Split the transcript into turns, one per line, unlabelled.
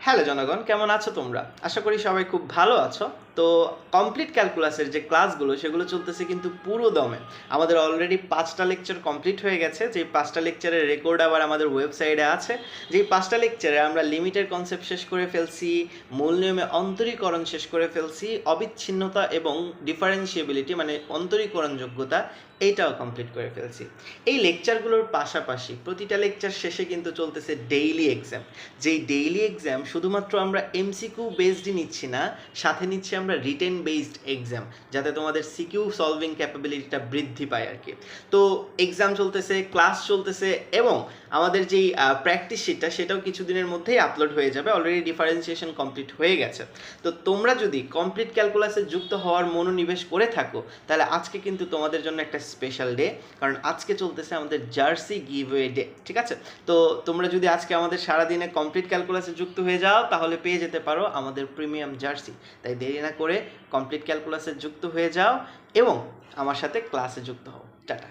Hello জনগণ কেমন আছো তোমরা? আশা করি সবাই খুব ভালো আছো। তো কমপ্লিট ক্যালকুলাসের যে ক্লাসগুলো সেগুলো চলতেছে কিন্তু পুরো দমে। আমাদের অলরেডি পাঁচটা লেকচার কমপ্লিট হয়ে গেছে। যেই পাঁচটা লেকচারের রেকর্ড আবার আমাদের ওয়েবসাইটে আছে। যেই পাঁচটা লেকচারে আমরা লিমিটের কনসেপ্ট শেষ করে ফেলছি, মূল নিয়মে অন্তরীকরণ শেষ করে ফেলছি, অবিচ্ছিন্নতা এবং ডিফারেন্সিয়েবিলিটি মানে অন্তরীকরণ যোগ্যতা এইটাও কমপ্লিট করে ফেলছি। এই লেকচারগুলোর পাশাপাশি প্রতিটা লেকচার শেষে কিন্তু চলতেছে ডেইলি এক্সাম যেই ডেইলি এক্সাম শুধুমাত্র আমরা এমসিকিউ বেসডই নিচ্ছি না, সাথে নিচ্ছি আমরা রিটেন বেসড এক্সাম যাতে তোমাদের সিকিউ সলভিং ক্যাপাবিলিটিটা বৃদ্ধি পায় আর কি। তো এক্সাম চলতেছে ক্লাস চলতেছে এবং আমাদের যেই প্র্যাকটিস শিটটা সেটাও কিছুদিনের মধ্যেই আপলোড হয়ে যাবে। অলরেডি ডিফারেন্সিয়েশন কমপ্লিট হয়ে গেছে। তো তোমরা যদি কমপ্লিট ক্যালকুলাসে যুক্ত হওয়ার মনোনিবেশ করে থাকো, তাহলে আজকে কিন্তু তোমাদের জন্য একটা স্পেশাল ডে কারণ আজকে চলতেছে আমাদের জার্সি গিভওয়ে ডে ঠিক আছে? তো তোমরা যদি আজকে আমাদের সারাদিনে কমপ্লিট ক্যালকুলাসে যুক্ত হয়ে যাও, তাহলে পেয়ে যেতে পারো আমাদের প্রিমিয়াম জার্সি তাই দেরি না করে কমপ্লিট ক্যালকুলাসে যুক্ত হয়ে যাও এবং আমার সাথে ক্লাসে যুক্ত হও। টাটা।